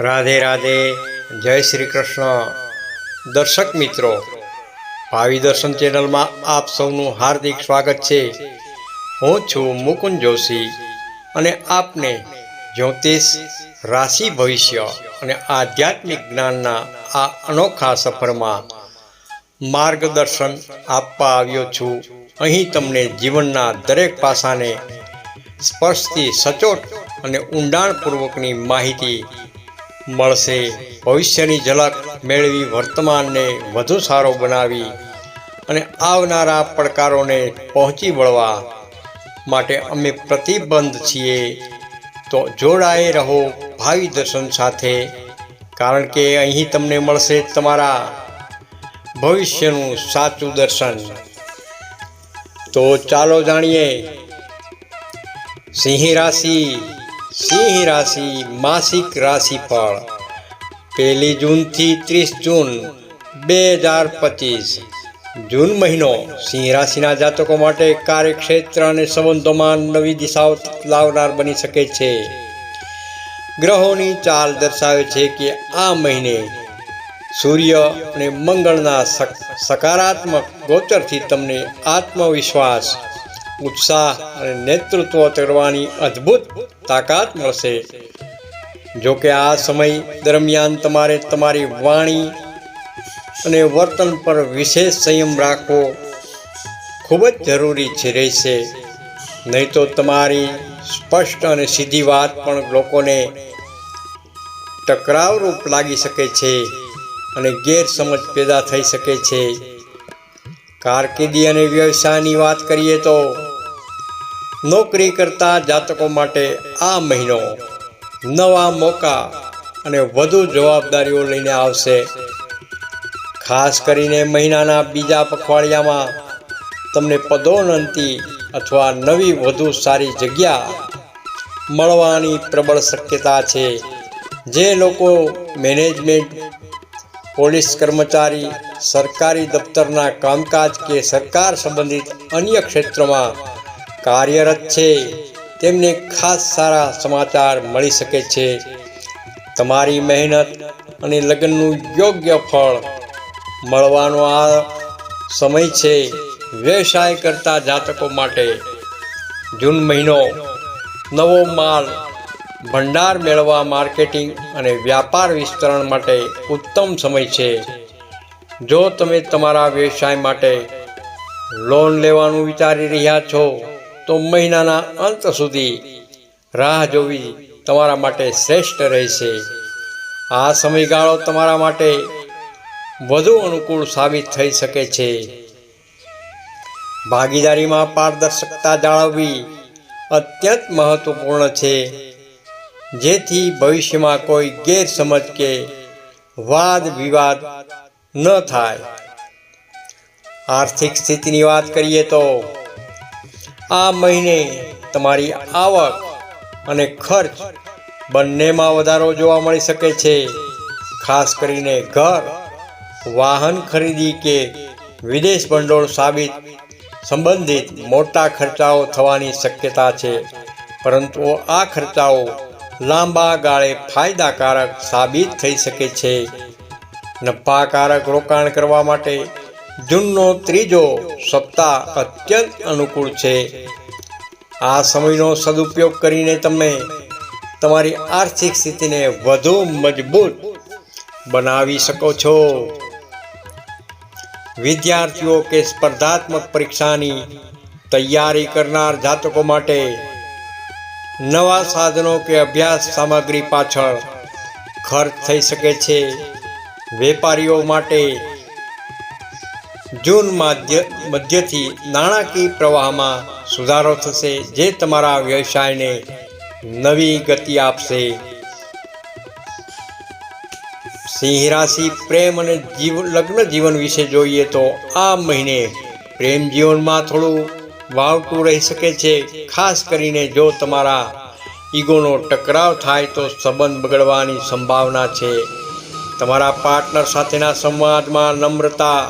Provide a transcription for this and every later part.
રાધે રાધે, જય શ્રી કૃષ્ણ. દર્શક મિત્રો, ભાવિ દર્શન ચેનલમાં આપ સૌનું હાર્દિક સ્વાગત છે. હું છું મુકુંદ જોશી અને આપને જ્યોતિષ, રાશિ, ભવિષ્ય અને આધ્યાત્મિક જ્ઞાનના આ અનોખા સફરમાં માર્ગદર્શન આપવા આવ્યો છું. અહીં તમને જીવનના દરેક પાસાને સ્પર્શથી સચોટ અને ઊંડાણપૂર્વકની માહિતી મળશે. ભવિષ્યની ઝલક મેળવી વર્તમાનને વધુ સારો બનાવી અને આવનારા પડકારોને પહોંચી વળવા માટે અમે પ્રતિબંધ છીએ. તો જોડાએ રહો ભાવિ દર્શન સાથે, કારણ કે અહીં તમને મળશે તમારા ભવિષ્યનું સાચું દર્શન. તો ચાલો જાણીએ, સિંહ રાશિ સિંહ રાશિ, માસિક રાશિફળ. પહેલી જૂનથી ત્રીસ જૂન બે હજાર પચીસ. જૂન મહિનો સિંહ રાશિના જાતકો માટે કાર્યક્ષેત્ર અને સંબંધોમાં નવી દિશાઓ લાવનાર બની શકે છે. ગ્રહોની ચાલ દર્શાવે છે કે આ મહિને સૂર્ય અને મંગળના સક- સકારાત્મક ગોચરથી તમને આત્મવિશ્વાસ ઉત્સાહ અને નેતૃત્વ કરવાની અદ્ભુત તાકાત મળશે. જો કે આ સમય દરમિયાન તમારે તમારી વાણી અને વર્તન પર વિશેષ સંયમ રાખવો ખૂબ જ જરૂરી છે રહેશે. નહીં તો તમારી સ્પષ્ટ અને સીધી વાત પણ લોકોને ટકરાવરૂપ લાગી શકે છે અને ગેરસમજ પેદા થઈ શકે છે. કારકિર્દી અને વ્યવસાયની વાત કરીએ તો નોકરી કરતા જાતકો માટે આ મહિનો નવા મોકા અને વધુ જવાબદારીઓ લઈને આવશે. ખાસ કરીને મહિનાના બીજા પખવાડિયામાં તમને પદોન્નતિ અથવા નવી વધુ સારી જગ્યા મળવાની પ્રબળ શક્યતા છે. જે લોકો મેનેજમેન્ટ પોલીસ કર્મચારી, સરકારી દફતરના કામકાજ કે સરકાર સંબંધિત અન્ય ક્ષેત્રોમાં કાર્યરત છે, તેમને ખાસ સારા સમાચાર મળી શકે છે. તમારી મહેનત અને લગ્નનું યોગ્ય ફળ મળવાનો આ સમય છે વ્યવસાય કરતા જાતકો માટે. જૂન મહિનો નવો માલ ભંડાર મેળવવા માર્કેટિંગ અને વ્યાપાર વિસ્તરણ માટે ઉત્તમ સમય છે. જો તમે તમારા વ્યવસાય માટે લોન લેવાનું વિચારી રહ્યા છો, તો મહિનાના અંત સુધી રાહ જોવી તમારા માટે શ્રેષ્ઠ રહેશે. આ સમયગાળો તમારા માટે વધુ અનુકૂળ સાબિત થઈ શકે છે. ભાગીદારીમાં પારદર્શકતા જાળવવી અત્યંત મહત્વપૂર્ણ છે. જેથી ભવિષ્યમાં કોઈ ગેરસમજ કે વાદ વિવાદ ન થાય. આર્થિક સ્થિતિની વાત કરીએ તો આ મહિને તમારી આવક અને ખર્ચ બંનેમાં વધારો જોવા મળી શકે છે. ખાસ કરીને ઘર, વાહન ખરીદી કે વિદેશ ભંડોળ સાબિત સંબંધિત મોટા ખર્ચાઓ થવાની શક્યતા છે. પરંતુ આ ખર્ચાઓ લાંબા ગાળે ફાયદાકારક સાબિત થઈ શકે છે. નફાકારક રોકાણ કરવા માટે જૂનનો ત્રીજો સપ્તાહ અત્યંત અનુકૂળ છે. આ સમયનો સદુપયોગ કરીને તમે તમારી આર્થિક સ્થિતિને વધુ મજબૂત બનાવી શકો છો. વિદ્યાર્થીઓ કે સ્પર્ધાત્મક પરીક્ષાની તૈયારી કરનાર જાતકો માટે નવા સાધનો કે અભ્યાસ સામગ્રી પાછળ ખર્ચ થઈ શકે છે. વેપારીઓ માટે જૂન માધ્ય, મધ્યથી નાણાકીય પ્રવાહમાં સુધારો થશે, જે તમારા વ્યવસાયને નવી ગતિ આપશે. સિંહ રાશિ પ્રેમ અને જીવન લગ્ન જીવન વિશે જોઈએ તો આ મહિને પ્રેમ જીવનમાં થોડું વાવટું રહી શકે છે. ખાસ કરીને જો તમારા ઈગોનો ટકરાવ થાય તો સંબંધ બગડવાની સંભાવના છે. તમારા પાર્ટનર સાથેના સંવાદમાં નમ્રતા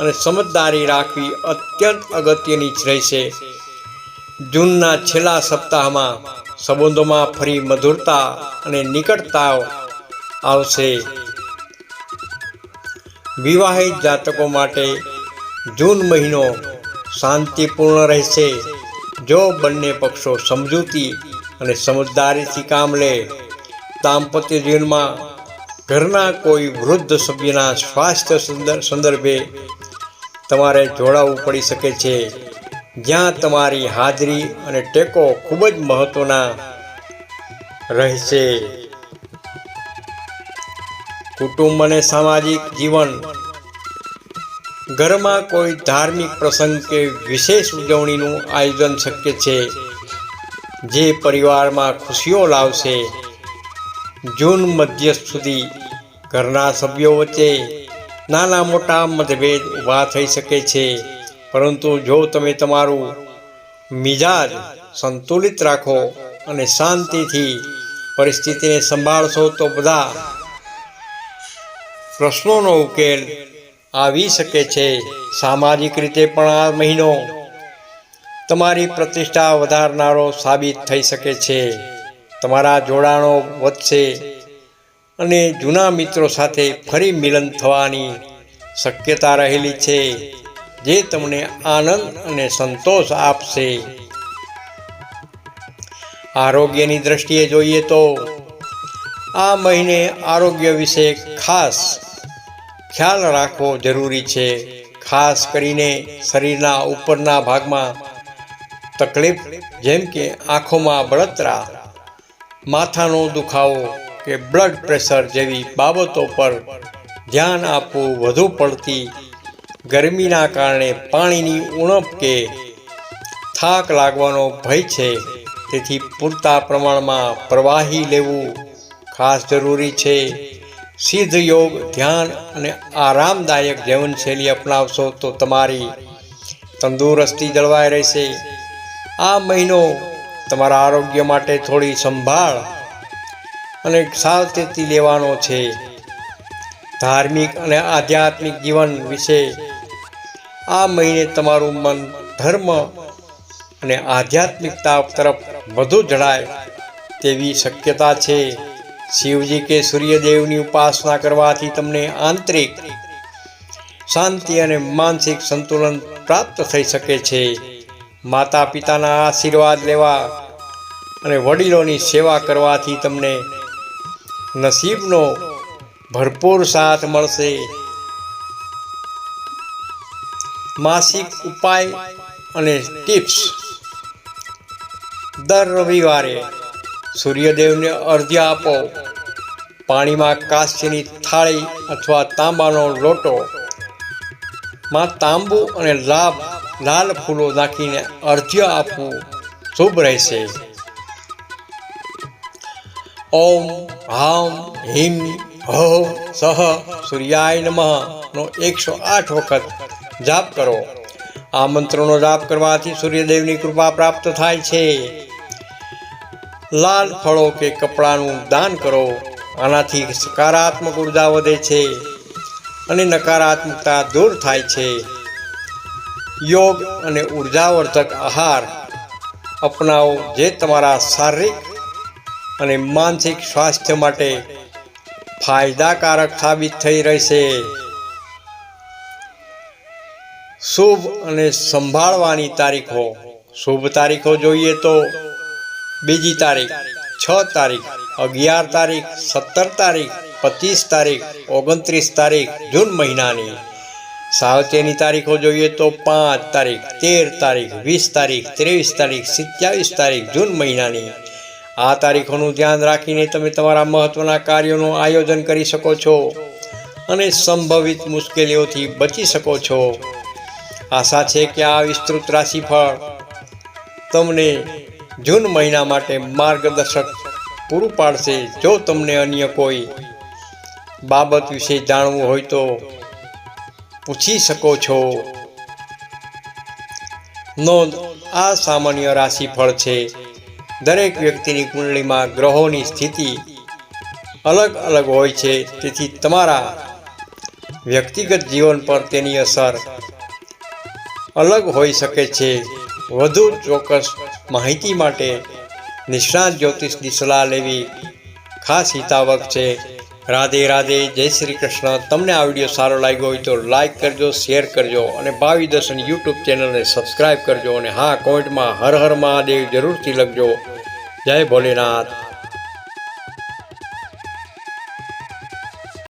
અને સમજદારી રાખવી અત્યંત અગત્યની જ રહેશે. જૂનના છેલ્લા સપ્તાહમાં સંબંધોમાં ફરી મધુરતા અને નિકટતા આવશે. વિવાહિત જાતકો માટે જૂન મહિનો શાંતિપૂર્ણ રહેશે. જો બંને પક્ષો સમજૂતી અને સમજદારીથી કામ લે, દાંપત્ય જીવનમાં ઘરના કોઈ વૃદ્ધ સભ્યના સ્વાસ્થ્ય સંદર- સંદર્ભે તમારે જોડાવવું પડી શકે છે. જ્યાં તમારી હાજરી અને ટેકો ખૂબ જ મહત્ત્વના રહેશે. કુટુંબ અને સામાજિક જીવન ઘરમાં કોઈ ધાર્મિક પ્રસંગ કે વિશેષ ઉજવણીનું આયોજન શક્ય છે? જે પરિવારમાં ખુશીઓ લાવશે. જૂન મધ્ય સુધી ઘરના સભ્યો વચ્ચે નાના મોટા મતભેદ ઊભા થઈ શકે છે. પરંતુ જો તમે તમારું મિજાજ સંતુલિત રાખો અને શાંતિથી પરિસ્થિતિને સંભાળશો, તો બધા પ્રશ્નોનો ઉકેલ આવી શકે છે. સામાજિક રીતે પણ આ મહિનો તમારી પ્રતિષ્ઠા વધારનારો સાબિત થઈ શકે છે. તમારા જોડાણો વધશે અને જૂના મિત્રો સાથે ફરી મિલન થવાની શક્યતા રહેલી છે, જે તમને આનંદ અને સંતોષ આપશે. આરોગ્યની દ્રષ્ટિએ જોઈએ તો આ મહિને આરોગ્ય વિશે ખાસ ખ્યાલ રાખવો જરૂરી છે. ખાસ કરીને શરીરના ઉપરના ભાગમાં તકલીફ, જેમ કે આંખોમાં બળતરા, માથાનો દુખાવો કે બ્લડ પ્રેશર જેવી બાબતો પર ધ્યાન આપવું વધુ પડતી ગરમીના કારણે પાણીની ઉણપ કે થાક લાગવાનો ભય છે. તેથી પૂરતા પ્રમાણમાં પ્રવાહી લેવું ખાસ જરૂરી છે. સિદ્ધ યોગ, ધ્યાન અને આરામદાયક જીવનશૈલી અપનાવશો તો તમારી તંદુરસ્તી જળવાઈ રહેશે. આ મહિનો તમારા આરોગ્ય માટે થોડી સંભાળ અને સાવચેતી લેવાનો છે. ધાર્મિક અને આધ્યાત્મિક જીવન વિશે આ મહિને તમારું મન ધર્મ અને આધ્યાત્મિકતા તરફ વધુ જણાય તેવી શક્યતા છે. શિવજી કે સૂર્યદેવની ઉપાસના કરવાથી તમને આંતરિક શાંતિ અને માનસિક સંતુલન પ્રાપ્ત થઈ શકે છે. માતા પિતાના આશીર્વાદ લેવા અને વડીલોની સેવા કરવાથી તમને નસીબનો ભરપૂર સાથ મળશે. માસિક ઉપાય અને ટિપ્સ દર રવિવારે સૂર્યદેવને અર્ધ્ય આપો. પાણીમાં કાસ્યની થાળી અથવા તાંબાનો લોટો. માં તાંબુ અને લાભ, લાલ ફૂલો નાખીને અર્ધ્ય આપવું શુભ રહેશે. ઓમ, હામ, હિમ હો સહ, સૂર્યાય નમઃ નો એકસો આઠ વખત જાપ કરો. આ મંત્રોનો જાપ કરવાથી સૂર્યદેવની કૃપા પ્રાપ્ત થાય છે. લાલ ફળો કે કપડાનું દાન કરો, આનાથી સકારાત્મક ઊર્જા વધે છે અને નકારાત્મકતા દૂર થાય છે. યોગ અને ઉર્જાવર્ધક આહાર અપનાવો જે તમારા શારીરિક અને માનસિક સ્વાસ્થ્ય માટે ફાયદાકારક સાબિત થઈ રહેશે. શુભ અને સંભાળવાની તારીખો. શુભ તારીખો જોઈએ તો બીજી તારીખ છ તારીખ, અગિયાર તારીખ, સત્તર તારીખ, પચીસ તારીખ, ઓગણત્રીસ તારીખ, જૂન મહિનાની. સાવચેની તારીખો જોઈએ તો પાંચ તારીખ, તેર તારીખ, વીસ તારીખ, ત્રેવીસ તારીખ, સિત્યાવીસ તારીખ, જૂન મહિનાની. આ તારીખોનું ધ્યાન રાખીને તમે તમારા મહત્ત્વના કાર્યોનું આયોજન કરી શકો છો અને સંભવિત મુશ્કેલીઓથી બચી શકો છો. આશા છે કે આ વિસ્તૃત રાશિફળ તમને જૂન મહિના માટે માર્ગદર્શક પૂરું પાડશે. જો તમને અન્ય કોઈ બાબત વિશે જાણવું હોય તો પૂછી શકો છો. નોંધ, આ સામાન્ય રાશિફળ છે. દરેક વ્યક્તિની કુંડળીમાં ગ્રહોની સ્થિતિ અલગ અલગ હોય છે. તેથી તમારા વ્યક્તિગત જીવન પર તેની અસર અલગ હોઈ શકે છે. વધુ ચોક્કસ માહિતી માટે નિષ્ણાત જ્યોતિષની સલાહ લેવી ખાસ હિતાવક છે. રાધે રાધે, જય શ્રી કૃષ્ણ. તમને આ વીડિયો સારો લાગ્યો હોય તો લાઈક કરજો, શેર કરજો અને ભાવિ દર્શન યુટ્યુબ ચેનલને સબસ્ક્રાઈબ કરજો અને હા, કોમેન્ટમાં હર હર મહાદેવ જરૂરથી લખજો. જય ભોલેનાથ.